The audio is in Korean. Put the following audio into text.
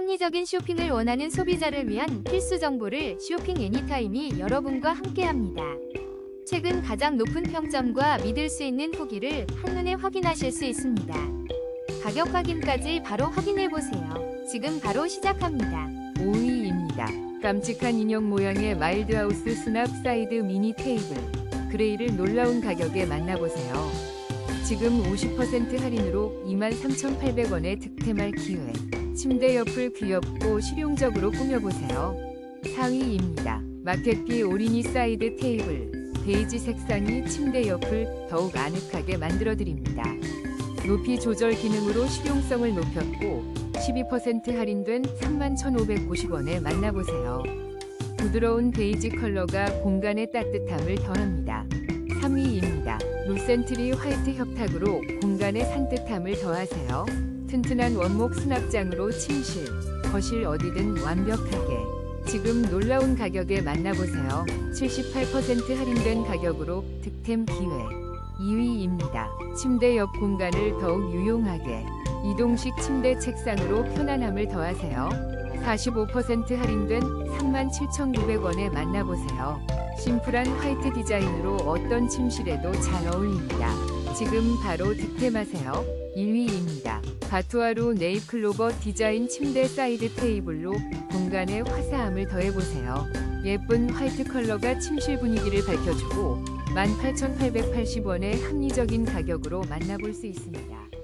합리적인 쇼핑을 원하는 소비자를 위한 필수 정보를 쇼핑 애니타임이 여러분과 함께합니다. 최근 가장 높은 평점과 믿을 수 있는 후기를 한눈에 확인하실 수 있습니다. 가격 확인까지 바로 확인해 보세요. 지금 바로 시작합니다. 5위입니다. 깜찍한 인형 모양의 마일드하우스 수납 사이드 미니 테이블. 그레이를 놀라운 가격에 만나보세요. 지금 50% 할인으로 23,800원에 득템할 기회. 침대 옆을 귀엽고 실용적으로 꾸며보세요. 4위입니다. 마켓피 오리니 사이드 테이블. 베이지 색상이 침대 옆을 더욱 아늑하게 만들어드립니다. 높이 조절 기능으로 실용성을 높였고 12% 할인된 31,590원에 만나보세요. 부드러운 베이지 컬러가 공간의 따뜻함을 더합니다. 3위입니다. 로센트리 화이트 협탁으로 공간의 산뜻함을 더하세요. 튼튼한 원목 수납장으로 침실, 거실 어디든 완벽하게. 지금 놀라운 가격에 만나보세요. 78% 할인된 가격으로 득템 기회. 2위입니다. 침대 옆 공간을 더욱 유용하게. 이동식 침대 책상으로 편안함을 더하세요. 45% 할인된 37,900원에 만나보세요. 심플한 화이트 디자인으로 어떤 침실에도 잘 어울립니다. 지금 바로 득템하세요. 1위입니다. 바투아로 네잎클로버 디자인 침대 사이드 테이블로 공간에 화사함을 더해보세요. 예쁜 화이트 컬러가 침실 분위기를 밝혀주고 18,880원의 합리적인 가격으로 만나볼 수 있습니다.